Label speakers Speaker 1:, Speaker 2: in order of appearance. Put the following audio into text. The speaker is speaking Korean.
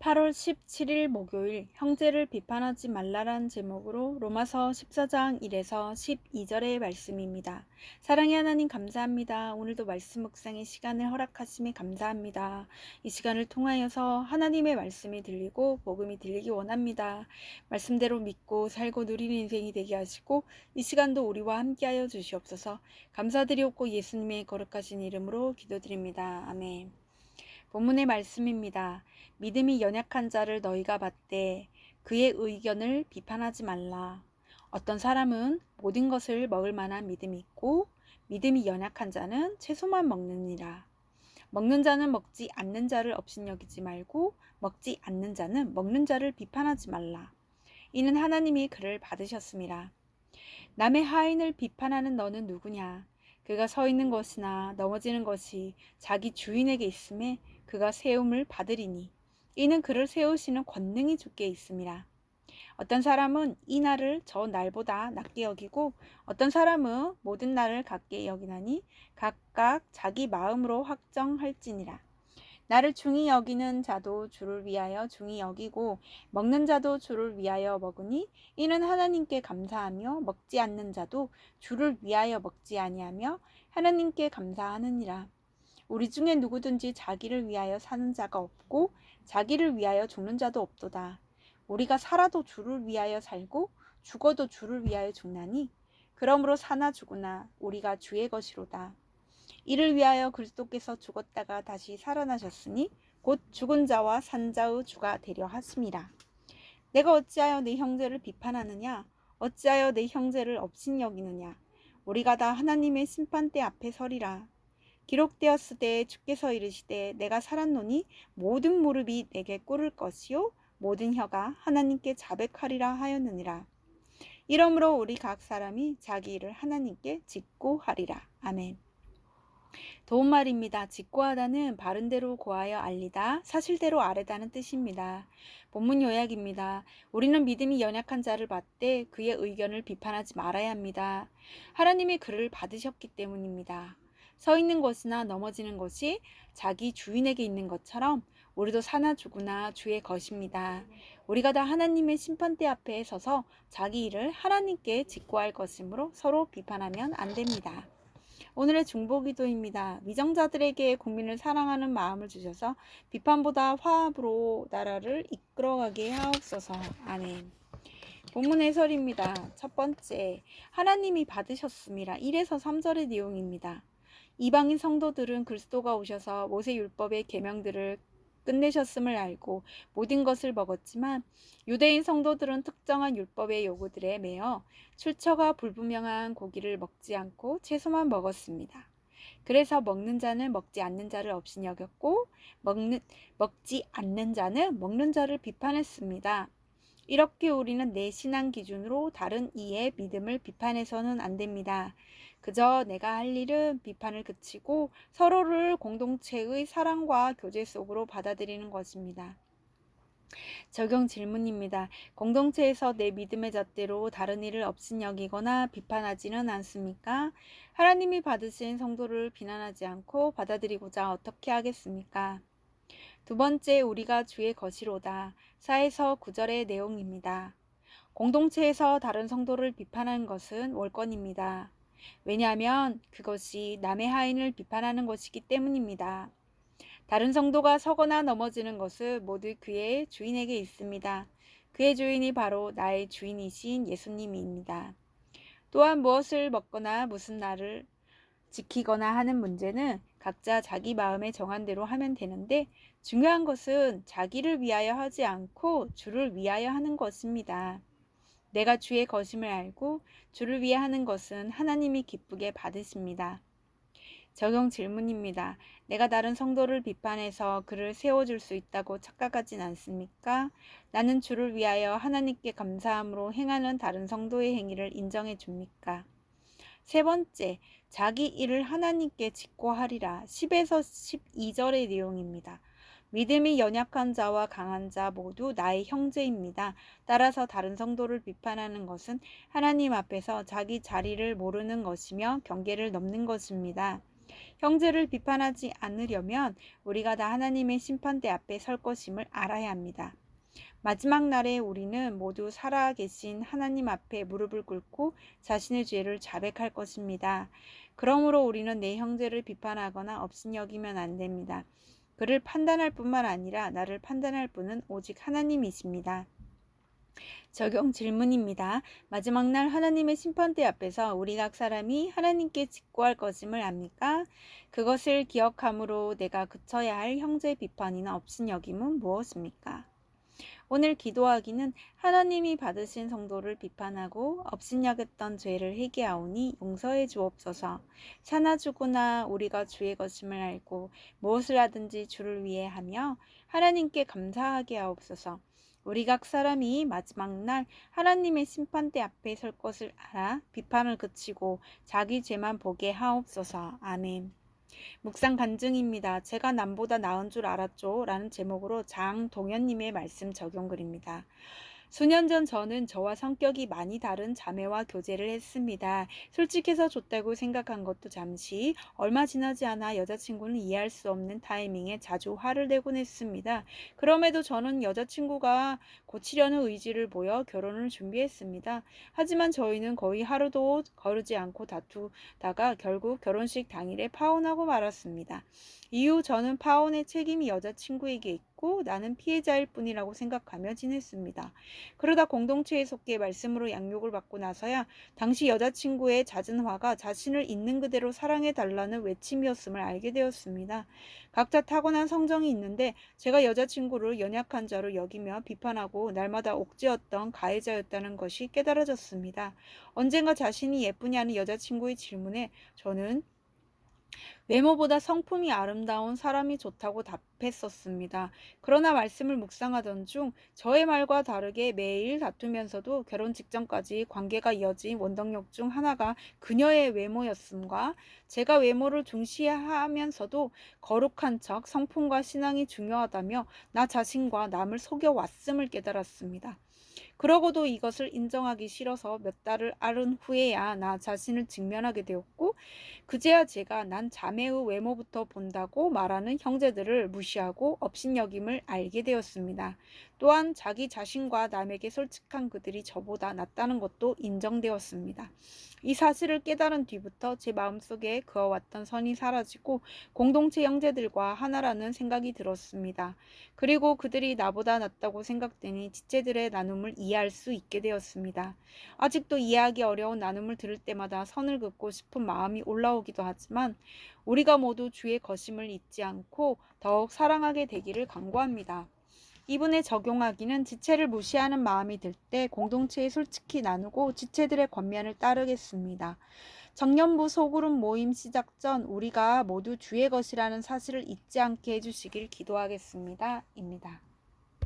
Speaker 1: 8월 17일 목요일 형제를 비판하지 말라란 제목으로 로마서 14장 1에서 12절의 말씀입니다. 사랑의 하나님 감사합니다. 오늘도 말씀 묵상의 시간을 허락하심에 감사합니다. 이 시간을 통하여서 하나님의 말씀이 들리고 복음이 들리기 원합니다. 말씀대로 믿고 살고 누리는 인생이 되게 하시고 이 시간도 우리와 함께하여 주시옵소서. 감사드리옵고 예수님의 거룩하신 이름으로 기도드립니다. 아멘. 본문의 말씀입니다. 믿음이 연약한 자를 너희가 받되 그의 의견을 비판하지 말라. 어떤 사람은 모든 것을 먹을 만한 믿음이 있고 믿음이 연약한 자는 채소만 먹느니라. 먹는 자는 먹지 않는 자를 업신여기지 말고 먹지 않는 자는 먹는 자를 비판하지 말라. 이는 하나님이 그를 받으셨습니다. 남의 하인을 비판하는 너는 누구냐? 그가 서 있는 것이나 넘어지는 것이 자기 주인에게 있음에 그가 세움을 받으리니 이는 그를 세우시는 권능이 주께 있습니다. 어떤 사람은 이 날을 저 날보다 낮게 여기고 어떤 사람은 모든 날을 같게 여기나니 각각 자기 마음으로 확정할지니라. 나를 중히 여기는 자도 주를 위하여 중히 여기고 먹는 자도 주를 위하여 먹으니 이는 하나님께 감사하며 먹지 않는 자도 주를 위하여 먹지 아니하며 하나님께 감사하느니라. 우리 중에 누구든지 자기를 위하여 사는 자가 없고 자기를 위하여 죽는 자도 없도다. 우리가 살아도 주를 위하여 살고 죽어도 주를 위하여 죽나니 그러므로 사나 죽으나 우리가 주의 것이로다. 이를 위하여 그리스도께서 죽었다가 다시 살아나셨으니 곧 죽은 자와 산 자의 주가 되려 하심이라. 내가 어찌하여 내 형제를 비판하느냐? 어찌하여 내 형제를 업신여기느냐? 우리가 다 하나님의 심판대 앞에 서리라. 기록되었을 때 주께서 이르시되 내가 살았노니 모든 무릎이 내게 꿇을 것이요 모든 혀가 하나님께 자백하리라 하였느니라. 이러므로 우리 각 사람이 자기 일을 하나님께 직고하리라. 아멘. 도움말입니다. 직고하다는 바른대로 고하여 알리다, 사실대로 아래다는 뜻입니다. 본문 요약입니다. 우리는 믿음이 연약한 자를 받되 그의 의견을 비판하지 말아야 합니다. 하나님이 그를 받으셨기 때문입니다. 서 있는 것이나 넘어지는 것이 자기 주인에게 있는 것처럼 우리도 사나 죽으나 주의 것입니다. 우리가 다 하나님의 심판대 앞에 서서 자기 일을 하나님께 직고할 것이므로 서로 비판하면 안 됩니다. 오늘의 중보기도입니다. 위정자들에게 국민을 사랑하는 마음을 주셔서 비판보다 화합으로 나라를 이끌어가게 하옵소서. 아멘. 본문 해설입니다. 첫 번째, 하나님이 받으셨습니다. 1에서 3절의 내용입니다. 이방인 성도들은 그리스도가 오셔서 모세 율법의 계명들을 끝내셨음을 알고 모든 것을 먹었지만 유대인 성도들은 특정한 율법의 요구들에 매여 출처가 불분명한 고기를 먹지 않고 채소만 먹었습니다. 그래서 먹는 자는 먹지 않는 자를 없이 여겼고 먹는 먹지 않는 자는 먹는 자를 비판했습니다. 이렇게 우리는 내 신앙 기준으로 다른 이의 믿음을 비판해서는 안 됩니다. 그저 내가 할 일은 비판을 그치고 서로를 공동체의 사랑과 교제 속으로 받아들이는 것입니다. 적용 질문입니다. 공동체에서 내 믿음의 잣대로 다른 일을 업신여기거나 비판하지는 않습니까? 하나님이 받으신 성도를 비난하지 않고 받아들이고자 어떻게 하겠습니까? 두 번째, 우리가 주의 것이로다. 4에서 9절의 내용입니다. 공동체에서 다른 성도를 비판하는 것은 월권입니다. 왜냐하면 그것이 남의 하인을 비판하는 것이기 때문입니다. 다른 성도가 서거나 넘어지는 것은 모두 그의 주인에게 있습니다. 그의 주인이 바로 나의 주인이신 예수님입니다. 또한 무엇을 먹거나 무슨 날을 지키거나 하는 문제는 각자 자기 마음에 정한 대로 하면 되는데 중요한 것은 자기를 위하여 하지 않고 주를 위하여 하는 것입니다. 내가 주의 것임을 알고 주를 위해 하는 것은 하나님이 기쁘게 받으십니다. 적용 질문입니다. 내가 다른 성도를 비판해서 그를 세워줄 수 있다고 착각하진 않습니까? 나는 주를 위하여 하나님께 감사함으로 행하는 다른 성도의 행위를 인정해 줍니까? 세 번째, 자기 일을 하나님께 직고하리라. 10에서 12절의 내용입니다. 믿음이 연약한 자와 강한 자 모두 나의 형제입니다. 따라서 다른 성도를 비판하는 것은 하나님 앞에서 자기 자리를 모르는 것이며 경계를 넘는 것입니다. 형제를 비판하지 않으려면 우리가 다 하나님의 심판대 앞에 설 것임을 알아야 합니다. 마지막 날에 우리는 모두 살아 계신 하나님 앞에 무릎을 꿇고 자신의 죄를 자백할 것입니다. 그러므로 우리는 내 형제를 비판하거나 업신여기면 안 됩니다. 그를 판단할 뿐만 아니라 나를 판단할 분은 오직 하나님이십니다. 적용 질문입니다. 마지막 날 하나님의 심판대 앞에서 우리 각 사람이 하나님께 직고할 것임을 압니까? 그것을 기억함으로 내가 그쳐야 할 형제 비판이나 업신여김은 무엇입니까? 오늘 기도하기는 하나님이 받으신 성도를 비판하고 업신여겼던 죄를 회개하오니 용서해 주옵소서. 사나 주구나 우리가 주의 것임을 알고 무엇을 하든지 주를 위해 하며 하나님께 감사하게 하옵소서. 우리 각 사람이 마지막 날 하나님의 심판대 앞에 설 것을 알아 비판을 그치고 자기 죄만 보게 하옵소서. 아멘. 묵상 간증입니다. 제가 남보다 나은 줄 알았죠. 라는 제목으로 장동현님의 말씀 적용글입니다. 수년 전 저는 저와 성격이 많이 다른 자매와 교제를 했습니다. 솔직해서 좋다고 생각한 것도 잠시 얼마 지나지 않아 여자친구는 이해할 수 없는 타이밍에 자주 화를 내곤 했습니다. 그럼에도 저는 여자친구가 고치려는 의지를 보여 결혼을 준비했습니다. 하지만 저희는 거의 하루도 거르지 않고 다투다가 결국 결혼식 당일에 파혼하고 말았습니다. 이후 저는 파혼의 책임이 여자친구에게 있고 나는 피해자일 뿐이라고 생각하며 지냈습니다. 그러다 공동체에 속해 말씀으로 양육을 받고 나서야 당시 여자친구의 잦은 화가 자신을 있는 그대로 사랑해 달라는 외침이었음을 알게 되었습니다. 각자 타고난 성정이 있는데 제가 여자친구를 연약한 자로 여기며 비판하고 날마다 옥죄었던 가해자였다는 것이 깨달아졌습니다. 언젠가 자신이 예쁘냐는 여자친구의 질문에 저는 외모보다 성품이 아름다운 사람이 좋다고 답했었습니다. 그러나 말씀을 묵상하던 중 저의 말과 다르게 매일 다투면서도 결혼 직전까지 관계가 이어진 원동력 중 하나가 그녀의 외모였음과 제가 외모를 중시하면서도 거룩한 척 성품과 신앙이 중요하다며 나 자신과 남을 속여 왔음을 깨달았습니다. 그러고도 이것을 인정하기 싫어서 몇 달을 앓은 후에야 나 자신을 직면하게 되었고 그제야 제가 난 자매의 외모부터 본다고 말하는 형제들을 무시하고 업신여김을 알게 되었습니다. 또한 자기 자신과 남에게 솔직한 그들이 저보다 낫다는 것도 인정되었습니다. 이 사실을 깨달은 뒤부터 제 마음속에 그어왔던 선이 사라지고 공동체 형제들과 하나라는 생각이 들었습니다. 그리고 그들이 나보다 낫다고 생각되니 지체들의 나눔을 이해할 수 있게 되었습니다. 아직도 이해하기 어려운 나눔을 들을 때마다 선을 긋고 싶은 마음이 올라오 기도 하지만 우리가 모두 주의 거심을 잊지 않고 더욱 사랑하게 되기를 간구합니다. 이분에 적용하기는 지체를 무시하는 마음이 들 때 공동체에 솔직히 나누고 지체들의 권면을 따르겠습니다. 정년부 소그룹 모임 시작 전 우리가 모두 주의 것이라는 사실을 잊지 않게 해주시길 기도하겠습니다. 입니다.